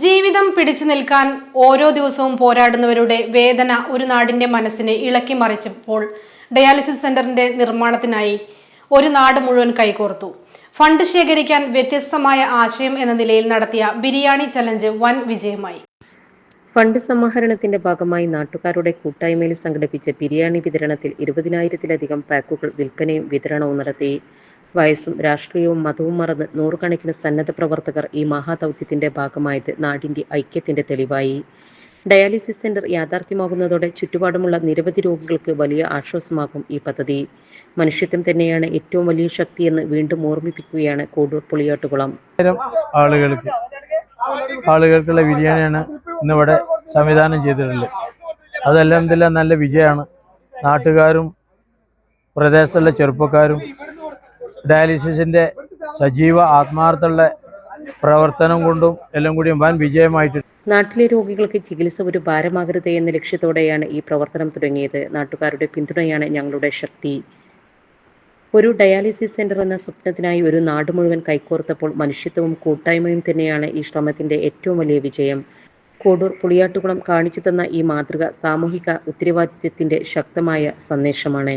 ജീവിതം പിടിച്ചു നിൽക്കാൻ ഓരോ ദിവസവും പോരാടുന്നവരുടെ വേദന ഒരു നാടിന്റെ മനസ്സിനെ ഇളക്കി മറിച്ചപ്പോൾ ഡയാലിസിസ് സെന്ററിന്റെ നിർമ്മാണത്തിനായി ഒരു നാട് മുഴുവൻ കൈകോർത്തു. ഫണ്ട് ശേഖരിക്കാൻ വ്യത്യസ്തമായ ആശയം എന്ന നിലയിൽ നടത്തിയ ബിരിയാണി ചലഞ്ച് വൻ വിജയമായി. ഫണ്ട് സമാഹരണത്തിന്റെ ഭാഗമായി നാട്ടുകാരുടെ കൂട്ടായ്മയിൽ സംഘടിപ്പിച്ച ബിരിയാണി വിതരണത്തിൽ ഇരുപതിനായിരത്തിലധികം പാക്കുകൾ വിൽപ്പനയും വിതരണവും നടത്തി. വയസ്സും രാഷ്ട്രീയവും മതവും മറന്ന് നൂറുകണക്കിന് സന്നദ്ധ പ്രവർത്തകർ ഈ മഹാദൗത്യത്തിന്റെ ഭാഗമായത് നാടിന്റെ ഐക്യത്തിന്റെ തെളിവായി. ഡയാലിസിസ് സെന്റർ യാഥാർത്ഥ്യമാകുന്നതോടെ ചുറ്റുപാടുമുള്ള നിരവധി രോഗികൾക്ക് വലിയ ആശ്വാസമാകും ഈ പദ്ധതി. മനുഷ്യത്വം തന്നെയാണ് ഏറ്റവും വലിയ ശക്തിയെന്ന് വീണ്ടും ഓർമ്മിപ്പിക്കുകയാണ് കോഡൂർ പുളിയാട്ടുകുളം. ആളുകൾക്ക് ആളുകൾക്കുള്ള ബിരിയാണിയാണ് ഇന്നിവിടെ സംവിധാനം ചെയ്തിട്ടുള്ളത്. അതെല്ലാം നല്ല വിജയമാണ്. നാട്ടുകാരും പ്രദേശത്തുള്ള ചെറുപ്പക്കാരും ഡയാലിസിസിന്റെ സജീവ ആത്മാർത്ഥമുള്ള പ്രവർത്തനം കൊണ്ടും എല്ലാം കൂടി വൻ വിജയമായിട്ട് നാട്ടിലെ രോഗികൾക്ക് ചികിത്സ ഒരു ഭാരമാകരുത് എന്ന ലക്ഷ്യത്തോടെയാണ് ഈ പ്രവർത്തനം തുടങ്ങിയത്. നാട്ടുകാരുടെ പിന്തുണയാണ് ഞങ്ങളുടെ ശക്തി. ഒരു ഡയാലിസിസ് സെന്റർ എന്ന സ്വപ്നത്തിനായി ഒരു നാട് മുഴുവൻ കൈകോർത്തപ്പോൾ മനുഷ്യത്വവും കൂട്ടായ്മയും തന്നെയാണ് ഈ ശ്രമത്തിന്റെ ഏറ്റവും വലിയ വിജയം. കോടൂർ പുളിയാട്ടുകുളം കാണിച്ചു തന്ന ഈ മാതൃക സാമൂഹിക ഉത്തരവാദിത്വത്തിന്റെ ശക്തമായ സന്ദേശമാണ്.